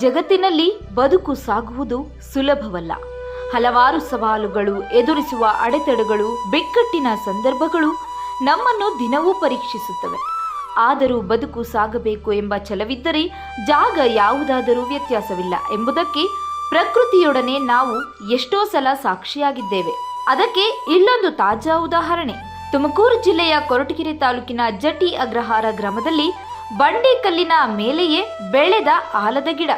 ಜಗತ್ತಿನಲ್ಲಿ ಬದುಕು ಸಾಗುವುದು ಸುಲಭವಲ್ಲ. ಹಲವಾರು ಸವಾಲುಗಳು ಎದುರಿಸುವ ಅಡೆತಡೆಗಳು, ಬಿಕ್ಕಟ್ಟಿನ ಸಂದರ್ಭಗಳು ನಮ್ಮನ್ನು ದಿನವೂ ಪರೀಕ್ಷಿಸುತ್ತವೆ. ಆದರೂ ಬದುಕು ಸಾಗಬೇಕು ಎಂಬ ಛಲವಿದ್ದರೆ ಜಾಗ ಯಾವುದಾದರೂ ವ್ಯತ್ಯಾಸವಿಲ್ಲ ಎಂಬುದಕ್ಕೆ ಪ್ರಕೃತಿಯೊಡನೆ ನಾವು ಎಷ್ಟೋ ಸಲ ಸಾಕ್ಷಿಯಾಗಿದ್ದೇವೆ. ಅದಕ್ಕೆ ಇಲ್ಲೊಂದು ತಾಜಾ ಉದಾಹರಣೆ. ತುಮಕೂರು ಜಿಲ್ಲೆಯ ಕೊರಟಗೆರೆ ತಾಲೂಕಿನ ಜಟಿ ಅಗ್ರಹಾರ ಗ್ರಾಮದಲ್ಲಿ ಬಂಡೆಕಲ್ಲಿನ ಮೇಲೆಯೇ ಬೆಳೆದ ಆಲದ ಗಿಡ.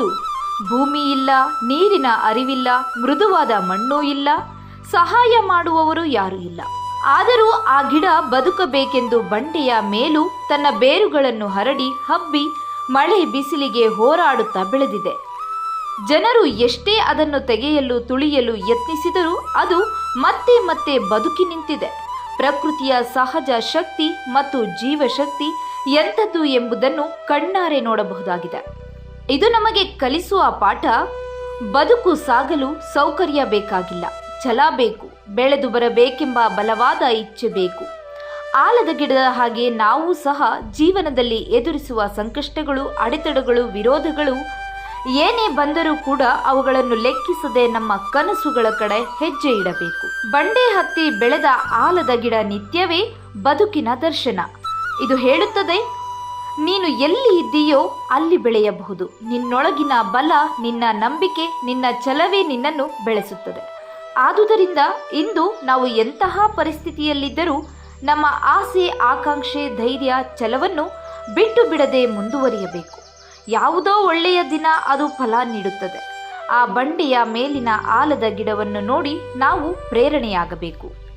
ಹೌದು. ಭೂಮಿ ಇಲ್ಲ, ನೀರಿನ ಅರಿವಿಲ್ಲ, ಮೃದುವಾದ ಮಣ್ಣು ಇಲ್ಲ, ಸಹಾಯ ಮಾಡುವವರು ಯಾರೂ ಇಲ್ಲ. ಆದರೂ ಆ ಗಿಡ ಬದುಕಬೇಕೆಂದು ಬಂಡೆಯ ಮೇಲೂ ತನ್ನ ಬೇರುಗಳನ್ನು ಹರಡಿ ಹಬ್ಬಿ ಮಳೆ ಬಿಸಿಲಿಗೆ ಹೋರಾಡುತ್ತಾ ಬೆಳೆದಿದೆ. ಜನರು ಎಷ್ಟೇ ಅದನ್ನು ತೆಗೆಯಲು ತುಳಿಯಲು ಯತ್ನಿಸಿದರೂ ಅದು ಮತ್ತೆ ಮತ್ತೆ ಬದುಕಿ ನಿಂತಿದೆ. ಪ್ರಕೃತಿಯ ಸಹಜ ಶಕ್ತಿ ಮತ್ತು ಜೀವಶಕ್ತಿ ಎಂಥದ್ದು ಎಂಬುದನ್ನು ಕಣ್ಣಾರೆ ನೋಡಬಹುದಾಗಿದೆ. ಇದು ನಮಗೆ ಕಲಿಸುವ ಪಾಠ. ಬದುಕು ಸಾಗಲು ಸೌಕರ್ಯ ಬೇಕಾಗಿಲ್ಲ. ಛಲ ಬೇಕು. ಬೆಳೆದು ಬರಬೇಕೆಂಬ ಬಲವಾದ ಇಚ್ಛೆ ಬೇಕು. ಆಲದ ಗಿಡದ ಹಾಗೆ ನಾವು ಸಹ ಜೀವನದಲ್ಲಿ ಎದುರಿಸುವ ಸಂಕಷ್ಟಗಳು, ಅಡೆತಡೆಗಳು, ವಿರೋಧಗಳು ಏನೇ ಬಂದರೂ ಕೂಡ ಅವುಗಳನ್ನು ಲೆಕ್ಕಿಸದೆ ನಮ್ಮ ಕನಸುಗಳ ಕಡೆ ಹೆಜ್ಜೆ ಇಡಬೇಕು. ಬಂಡೆ ಹತ್ತಿ ಬೆಳೆದ ಆಲದ ಗಿಡ ನಿತ್ಯವೇ ಬದುಕಿನ ದರ್ಶನ. ಇದು ಹೇಳುತ್ತದೆ ನೀನು ಎಲ್ಲಿ ಇದ್ದೀಯೋ ಅಲ್ಲಿ ಬೆಳೆಯಬಹುದು. ನಿನ್ನೊಳಗಿನ ಬಲ, ನಿನ್ನ ನಂಬಿಕೆ, ನಿನ್ನ ಛಲವೇ ನಿನ್ನನ್ನು ಬೆಳೆಸುತ್ತದೆ. ಆದುದರಿಂದ ಇಂದು ನಾವು ಎಂತಹ ಪರಿಸ್ಥಿತಿಯಲ್ಲಿದ್ದರೂ ನಮ್ಮ ಆಸೆ, ಆಕಾಂಕ್ಷೆ, ಧೈರ್ಯ, ಛಲವನ್ನು ಬಿಟ್ಟು ಬಿಡದೆ ಮುಂದುವರಿಯಬೇಕು. ಯಾವುದೋ ಒಳ್ಳೆಯ ದಿನ ಅದು ಫಲ ನೀಡುತ್ತದೆ. ಆ ಬಂಡೆಯ ಮೇಲಿನ ಆಲದ ಗಿಡವನ್ನು ನೋಡಿ ನಾವು ಪ್ರೇರಣೆಯಾಗಬೇಕು.